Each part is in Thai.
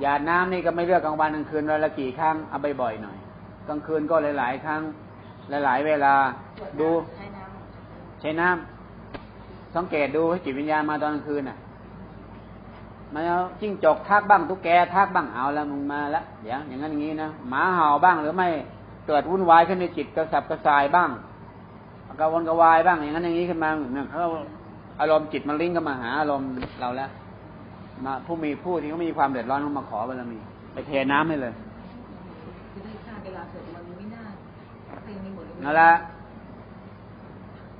หยาดน้ำนี่ก็ไม่เลือกกลางวันกลางคืนวันละกี่ครั้งเอาไปบ่อยหน่อยกลางคืนก็หลายๆครั้งหลายๆเวลาดูใช้น้ใช้น้ำสังเกตดูให้จิตวิญญาณมาตอนกลางคืนน่ะมันเอาจิ้งจกทักบ้างตุ๊กแกทักบ้างเอาแล้วมึงมาแล้วเดี๋ยวอย่างนั้นอย่างนี้นะหมาเห่าบ้างหรือไม่เกิดวุ่นวายขึ้นในจิตกระสับกระส่ายบ้างกระวนกระวายบ้างอย่างนั้นอย่างนี้ขึ้นมาเนี่ยเขาอารมณ์จิตมันลิงก์ก็มาหาอารมณ์เราแล้ว มาผู้มีผู้ที่เขามีความเดือดร้อนเขามาขอบารมี ไปเทน้ำให้เลยนั่นแหละ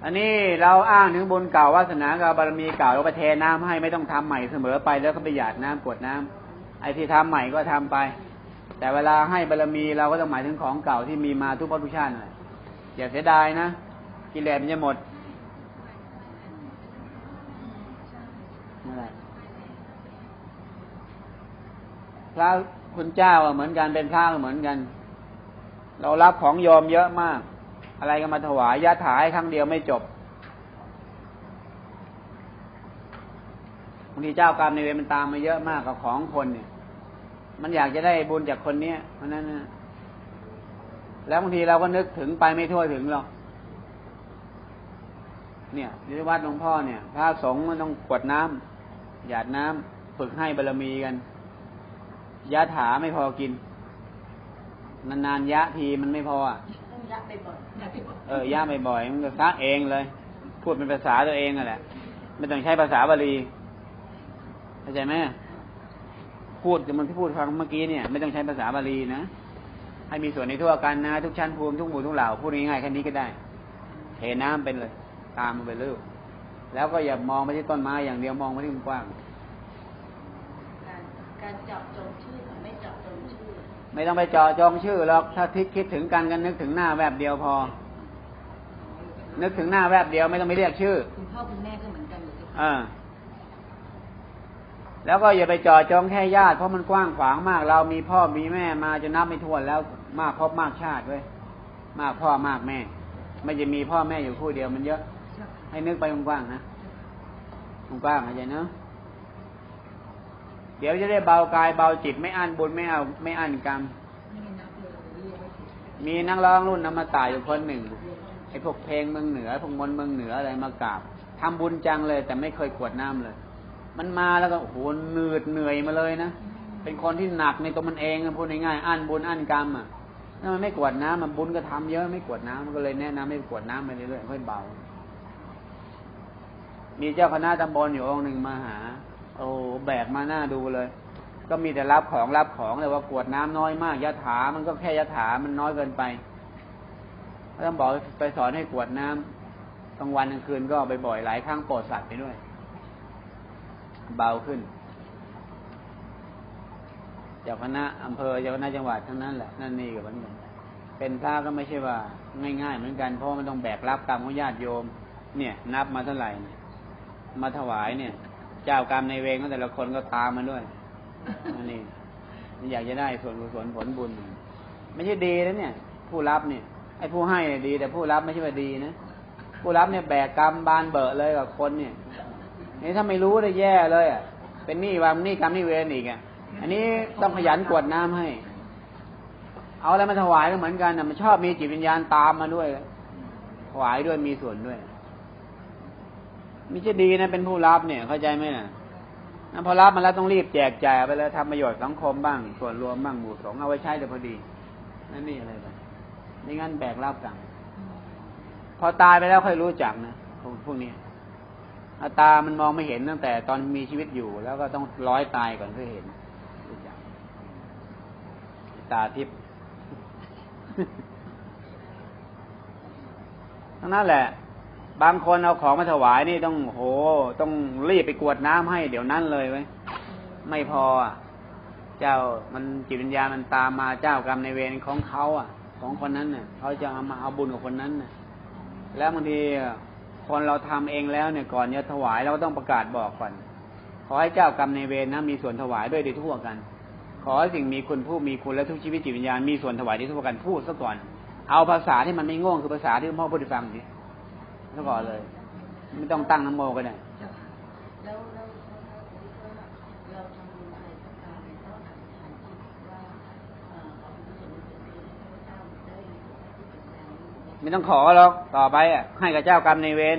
อันนี้เราอ้างถึงบุญเก่าวาสนากับบารมีเก่าเราไปเทน้ำให้ไม่ต้องทำใหม่เสมอไปแล้วก็ไปหยาดน้ำกรวดน้ำไอ้ที่ทำใหม่ก็ทำไป แต่เวลาให้บารมีเราก็ต้องหมายถึงของเก่าที่มีมาทุกภพทุกชาตินั่นแหละอย่าเสียดายนะกิเลสมันจะหมดนั่นแหละ พระคุณเจ้าเหมือนกันเป็นพระเหมือนกัน เรารับของโยมเยอะมาก อะไรก็มาถวายยะถายครั้งเดียวไม่จบบางทีเจ้ากรรมในเวรมันตามมาเยอะมากกับของคนเนี่ย มันอยากจะได้บุญจากคนเนี้ยเพราะนั้นนะแล้วบางทีเราก็นึกถึงไปไม่ทั่วถึงหรอกเนี่ยที่วัดหลวงพ่อเนี่ยพระสงฆ์มันต้องกวดน้ำหยาดน้ำฝึกให้บารมีกัน ยะถาไม่พอกิน นานๆยะทีมันไม่พออะต้องยัดไปบ่อยยัดไปบ่อยเออย่าบ่อยๆมันก็ซักเองเลย พูดเป็นภาษาตัวเองนั่นแหละ ไม่ต้องใช้ภาษาบาลีเข้าใจไหมพูดมันที่พูดฟังเมื่อกี้เนี่ย ไม่ต้องใช้ภาษาบาลีนะให้มีส่วนในทั่วกันนะ ทุกชั้นภูมิทุกหมู่ทุกเหล่าพูดง่ายๆแค่นี้ก็ได้เทน้ำเป็นเลย ตามมันไปเรื่อยแล้วก็อย่ามองไปที่ต้นไม้อย่างเดียวมองไปที่มันกว้าง การการเจับจงชื่อกับไม่เจับจงชื่อ ไม่ต้องไปเจาะจงชื่อหรอกถ้าทิคิดถึงกันกันนึกถึงหน้าแวบเดียวพอ นึกถึงหน้าแวบเดียวไม่ต้องไปเรียกชื่อคุณพ่อคุณแม่ก็เหมือนกันอยู่ที่อ่าแล้วก็อย่าไปเจาะจงแค่ญาติเพราะมันกว้างขวางมาก เรามีพ่อมีแม่มาจะนับไม่ถ้วนแล้วมากพบมากชาติเว้ยมากพ่อมากแม่ ไม่จะมีพ่อแม่อยู่คู่เดียวมันเยอะ ให้นึกไปกว้างๆนะกว้างๆเข้าใจเนาะ เดี๋ยวจะได้เบากายเบาจิตไม่อั้นบุญไม่เอาไม่อั้นกรรม มีนักร้องรุ่นนำมาตายอยู่คนหนึ่งไอ้พวกเพลงเมืองเหนือพวกมนเมืองเหนืออะไรมากราบทำบุญจังเลย แต่ไม่เคยกวดน้ำเลย มันมาแล้วก็โหเหนื่อยเหนื่อยมาเลยนะเป็นคนที่หนักในตัวมันเองพูดง่ายๆอั้นบุญอั้นกรรมอะถ้ามันไม่กวดน้ำมันบุญก็ทำเยอะไม่กวดน้ำมันก็เลยแนะนำให้กวดน้ำไปเรื่อยๆค่อยเบา มีเจ้าคณะตำบลอยู่องค์หนึ่งมาหา โอ้แบกมาหน้าดูเลย ก็มีแต่รับของรับของแต่ว่ากวดน้ำน้อยมากยะถา มันก็แค่ยะถา มันน้อยเกินไปก็ต้องบอกไปสอนให้กวดน้ำกลางวันกลางคืนก็ไปบ่อยหลายครั้งโปรดสัตว์ไปด้วย เบาขึ้นเจ้าคณะอำเภอเจ้าคณะจังหวัดทั้งนั้นแหละนั่นนี่ก็เหมือนกันเป็นพระก็ไม่ใช่ว่า ง่ายๆ เหมือนกันเพราะมันต้องแบกรับกรรมของญาติโยม เนี่ย นับมาเท่าไหร่มาถวายเนี่ย เจ้ากรรมในเวรของแต่ละคนก็ตามมาด้วยอันนี้มันอยากจะได้ส่วนกุศลผลบุญ ไม่ใช่ดีนะเนี่ย ผู้รับเนี่ยไอ้ผู้ให้เนี่ยดี แต่ผู้รับไม่ใช่ว่าดีนะผู้รับเนี่ยแบกกรรมบานเบอะเลยกับคนเนี่ยนี่ถ้าไม่รู้ได้แย่เลยอะเป็นหนี้วามหนี้กรรมหนี้เวรอีกอะอันนี้ต้องขยันกวดน้ำให้ เอาอะไรมาถวายก็เหมือนกันนะมันชอบมีจิตวิญญาณตามมาด้วยถวายด้วยมีส่วนด้วย มิใช่ดีนะเป็นผู้รับเนี่ย เข้าใจไหมนะนะพอรับมาแล้วต้องรีบแจกจ่ายไปแล้วทำประโยชน์สังคมบ้าง ส่วนรวมบ้างหมู่สงเอาไว้ใช้แต่พอดี นั่นนี่อะไรไปไม่งั้นแบกรับกรรมพอตายไปแล้วค่อยรู้จักนะพวกนี้อาตามันมองไม่เห็นตั้งแต่ตอนมีชีวิตอยู่ แล้วก็ต้องร้อยตายก่อนเพื่อเห็นรู้จักตาทิพย์ทั้งนั้นแหละ บางคนเอาของมาถวายนี่ต้องโห ต้องรีบไปกวดน้ำให้เดี๋ยวนั้นเลยไว้ไม่พออะ เจ้ามันจิตวิญญาณมันตามมาเจ้ากรรมในเวรของเขาอะ ของคนนั้นเนี่ยเขาจะเอามาเอาบุญกับคนนั้นน่ะ แล้วบางทีคนเราทำเองแล้วเนี่ยก่อนจะถวายเราก็ต้องประกาศบอกก่อน ขอให้เจ้ากรรมในเวรนะมีส่วนถวายด้วยดยทั่วกัน ขอสิ่งมีคุณผู้มีคุณและทุกชีวิตจิตวิญญาณมีส่วนถวายโดยทั่วกันพูดซะก่อน เอาภาษาที่มันไม่ง่วงคือภาษาที่พ่อพูดให้ฟังนี่ ซะก่อนเลย ไม่ต้องตั้งน้ำโมกันเลไยได้แล้วไม่ต้องขอหรอกต่อไปอะให้กับเจ้ากรรมในเวร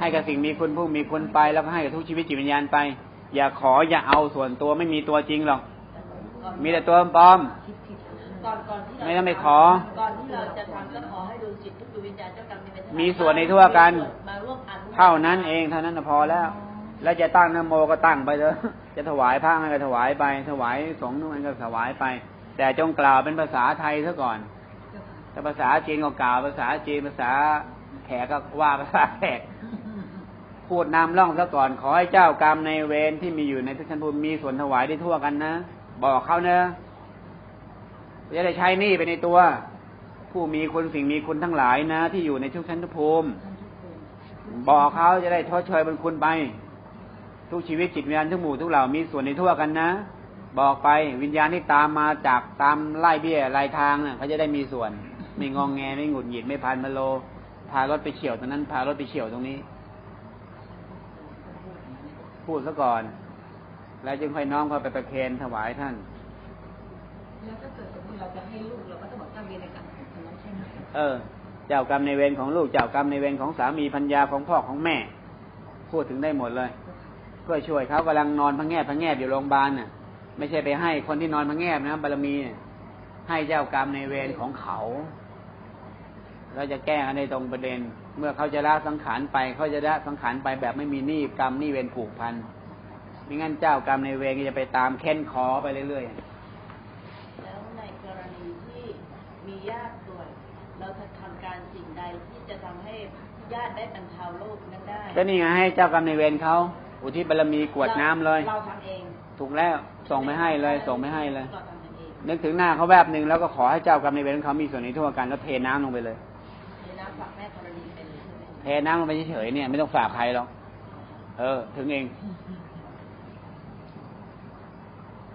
ให้กับสิ่งมีคุณผู้มีคุณไปแล้วก็ให้กับทุกชีวิตจิตวิญญาณไป อย่าขออย่าเอาส่วนตัวไม่มีตัวจริงหรอก มีแต่ตัวปลอมไม่ต้องไปขอ ก่อนที่เราจะทำก็ขอให้ดวงจิตทุกดวงวิญญาณเจ้ากรรม นายเวรทั้งหลายมีส่วนในทั่วกันมาร่วมอนุโมทเท่านั้นเองเท่านั้นน่ะพอแล้ว แล้วจะตั้งนโมก็ตั้งไปเลยจะถวายพระมันก็ถวายไป ถวายสงฆ์มันก็ถวายไป แต่จงกล่าวเป็นภาษาไทยซะก่อนถ้าภาษาจีนก็กล่าวภาษาจีนภาษาแขกก็ว่าภาษาแขกพูดนำร่องซะก่อนขอให้เจ้ากรรมในายเวรที่มีอยู่ในทุกชั้นภูมิมีส่วนถวายได้ทั่วกันนะ บอกเขาเนอะจะได้ใช้หนี่ไปในตัว ผู้มีคุณสิ่งมีคุณทั้งหลายนะ ที่อยู่ในทุกชั้นภูมิ บอกเขาจะได้ชดเชยบุญคุณไป ทุกชีวิตจิตวิญญาณทุกหมู่ทุกเหล่ามีส่วนในทั่วกันนะ บอกไปวิญญาณที่ตามมาจากตามไล่เบี้ยไล่ทางน่ะเขาจะได้มีส่วน ไม่งองแงไม่หงุดหงิดไม่พันมโล พารถไปเฉียวตรงนั้น พารถไปเฉียวตรงนี้ พูดซะก่อน แล้วจึงค่อยน้อมเข้าไปประเคนถวายท่านแล้วถ้าเกิดสมมติเราจะให้ลูกเราก็ต้องบอกเจ้าเวรในการของนั้นใช่ไหม เออ เจ้ากรรมในเวรของลูกเจ้ากรรมในเวรของสามีพัญญาของพ่อของแม่ พูดถึงได้หมดเลยเพื่อช่วยเขากำลังนอนพังแงบพังแงบอยู่โรงพยาบาลน่ะ ไม่ใช่ไปให้คนที่นอนพังแงบนะบารมีให้เจ้ากรรมในเวรของเขาเราจะแก้ในตรงประเด็น เมื่อเขาจะละสังขารไปเขาจะละสังขารไปแบบไม่มีหนี้กรรมหนี้เวรผูกพันไม่งั้นเจ้ากรรมในเวรก็จะไปตามเค้นคอไปเรื่อยๆแล้วในกรณีที่มีญาติป่วย เราจะทำการสิ่งใดที่ จะทำให้ญาติได้บรรเทาโรคนั้นได้ ก็นี่ไงให้เจ้ากรรมในายเวรเขาอุทิศบารมีกรวดน้ำเลย เราทำเอง ถูกแล้วส่งไปให้เลย ส่งไปให้เลยเราทำเองนึกถึงหน้าเขาแวบหนึ่งแล้วก็ขอให้เจ้ากรรมในายเวรของเขามีส่วนในทั่วกันแล้วเทน้ำลงไปเลยในน้ำฝักแม่ธรณีเป็นใช่ไหมเทน้ำลงไปเฉยๆเนี่ยไม่ต้องฝากใครหรอก เออ ถึงเอง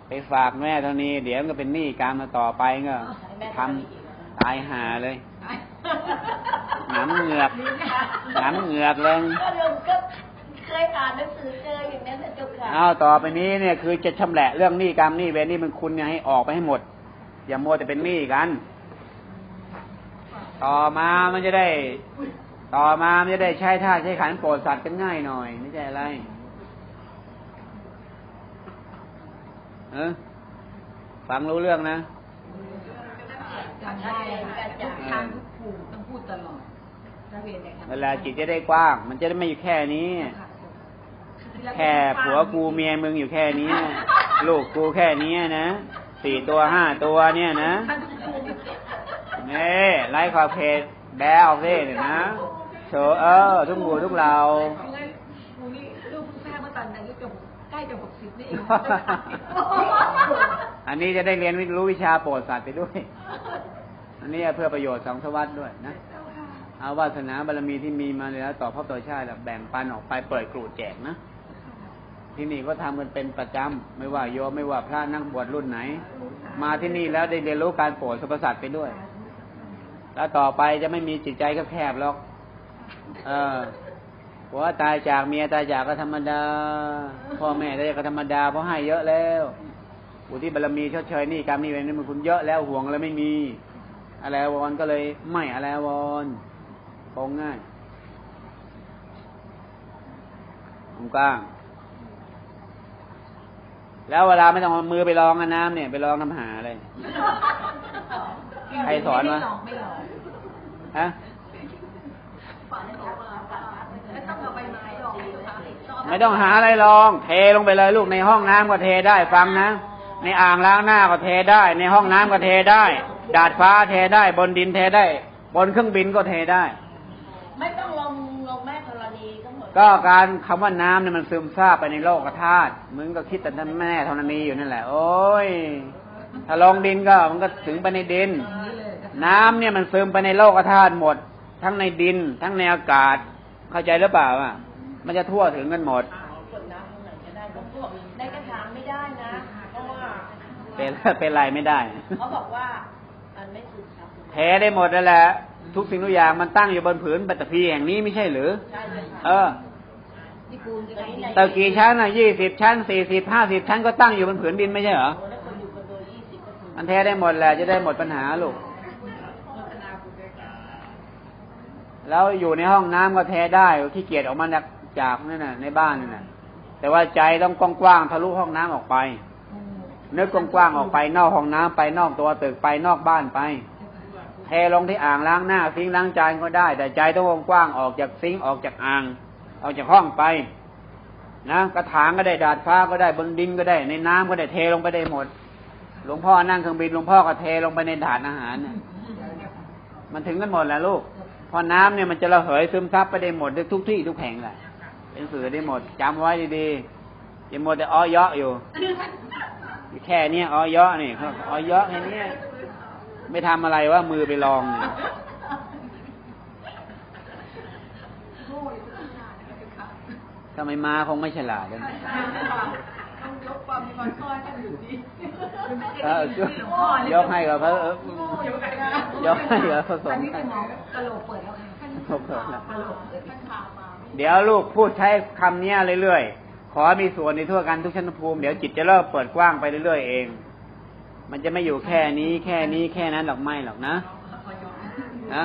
ไปฝากแม่เท่านี้ เดี๋ยวมันก็เป็นหนี้การมาต่อไปก็ให้แม่ทธรณีอีกเหรอำตายหาเลย หน้ำเหงือกหน้ำเหงือกเลยก็เดี๋ยวก็เคยอ่านหนังสือเจออย่างนั้นนะเจ้าค่ะเอาต่อไปนี้เนี่ยคือจะชำแหละเรื่องหนี้กรรมหนี้เวรหนี่มันคุณเนี่ยให้ออกไปให้หมด อย่ามัวแต่เป็นหนี้กัน ต่อมามันจะได้ ต่อมามันจะได้ใช้ท่าใช้ขันโปรดสัตว์กันง่ายหน่อยไม่ใช่อะไรเออฟังรู้เรื่องนะจำได้ค่ะทุกครั้งทุกผูก ต้องพูดตลอดเจ้าเวรในการเวลาจิตจะได้กว้าง มันจะได้ไม่อยู่แค่นี้ แค่ผัวกูเมียมึงอยู่แค่นี้ ลูกกูแค่นี้นะสี่ตัวห้าตัวเนี่ยนะท่านทุกภูมินี่ไล่ขอบเขตแบะออกสิเนี่ยนะโชว์เออ ทุกหมู่ทุกเราเพราะงั้นภูนี่ลูกเพิ่งทราบเมื่อตอนอายุจะหกใกล้จะหกสิบนี่เองอันนี้จะได้เรียนวิรู้วิชาโปรดสัตว์ไปด้วย อันนี้เพื่อประโยชน์สองสวัสดิ์ด้วยนะเอาวาสนาบารมีที่มีมาแล้วต่อพระตัวชาติแบ่งปันออกไปเปิดกรูดแจกนะที่นี่ก็ทำกันเป็นประจำไม่ว่าโยมไม่ว่าพระนักบวชรุ่นไหน มาที่นี่แล้วได้เรียนรู้การโปรดสรรพสัตว์ไปด้วย แล้วต่อไปจะไม่มีจิตใจก็แคบหรอก เออผัวตายจากเมียตายจากก็ธรรมดา พ่อแม่ตายจากก็ธรรมดาเพราะให้เยอะแล้วอุทิศบารมีชดเชยนี่กรรมนี่เวรนี่มันคุณเยอะแล้วห่วงอะไรไม่มี อะไรวอนก็เลยไม่อะไรวอน คงง่ายตรงกลาง แล้วเวลาไม่ต้องเอามือไปลองกับน้ำเนี่ย ไปลองน้ำหาเลย ใครสอนวะไม่หลอกไม่หลอกฮะไม่ต้องเอาใบไม้หลอกไม่ต้องหาอะไรลอง เทลงไปเลยลูกในห้องน้ำก็เทได้ฟังนะ ในอ่างล้างหน้าก็เทได้ ในห้องน้ำก็เทได้ ดาดฟ้าเทได้ บนดินเทได้ บนเครื่องบินก็เทได้ ไม่ต้องลงลงแม่ธรณีทั้งหมด ก็การคำว่าน้ำเนี่ยมันซึมซาบไปในโลกธาตุมึงก็คิดแต่ท่านแม่ธรณีอยู่นั่นแหละ โอ้ย ถ้าลงดินก็มันก็ถึงไปในดินนี่เลยน้ำเนี่ยมันซึมไปในโลกธาตุหมด ทั้งในดิน ทั้งในอากาศ เข้าใจหรือเปล่าอะมันจะทั่วถึงกันหมดกดน้ำตรงไหนก็ได้ผมบอกในกระถางไม่ได้นะเพราะว่าเป็นเป็นไรไม่ได้เขาบอกว่ามันไม่สุดครับแท้ได้หมดนั่นแหละ ทุกสิ่งทุกอย่างมันตั้งอยู่บนผืนปฐพีแห่งนี้ไม่ใช่หรือใช่เลยเอค่ะอนี่ภูมิจะตอนไงนี้ในตึกกี่ชั้นอะยี่สิบชั้นสี่สิบห้าสิบชั้นก็ตั้งอยู่บนผืนดินไม่ใช่เหรอโอ้แล้วคนอยู่คอนโดยี่สิบก็คือมันแท้ได้หมดแหละจะได้หมดปัญหาลูกโฆษณาบุญด้วยกันแล้วอยู่ในห้องน้ำก็เทได้ขี้เกียจออกมาจากจากนั่นน่ะ ในบ้านนั่นน่ะ แต่ว่าใจต้องกว้างๆทะลุห้องน้ำออกไปนึกกว้างๆออกไปนอกห้องน้ำไปนอกตัวตึกไปนอกบ้านไป เทลงที่อ่างล้างหน้าซิงล้างจานก็ได้ แต่ใจต้องกว้างออกจากซิงออกจากอ่าง ออกจากห้องไป นะกระถางก็ได้ดาดฟ้าก็ได้บนดินก็ได้ ในน้ำก็ได้เทลงไปได้หมด หลวงพ่อนั่งเครื่องบินหลวงพ่อก็เทลงไปในถาดอาหารน่ะมันถึงกันหมดแหล้วลูก พอน้ำเนี่ยมันจะระเหยซึมซับไปได้หมดทุกที่ทุกแห่งแหละเป็นสื่อได้หมดจำไว้ดีๆอย่ามัวแต่อ้อเยาะอยู่แค่เนี้ยอ้อยเยาะนี่เขาอ้อยเยาะแค่เนี้ย ไม่ทำอะไรว่ามือไปลองเนี่ยทำไมมาคงไม่ฉลาดกันต้องยกความมีความข้อให้อยู่ดีเออยกให้กับพระเออยกให้กับพระสอันงฆ์นี้เป็นหมอกระโหลกเปิดแล้วค่ะกระโหลกเปิดแล้วกระโหลกเปิดท่านพามาเดี๋ยวลูกพูดใช้คำเนี้ยเรื่อยๆ ขอมีส่วนในทั่วกันทุกชั้นภูมิ เดี๋ยวจิตจะเริ่มเปิดกว้างไปเรื่อยๆเอง มันจะไม่อยู่แค่นี้แค่นี้แค่นั้นหรอกไม่หรอกนะนะ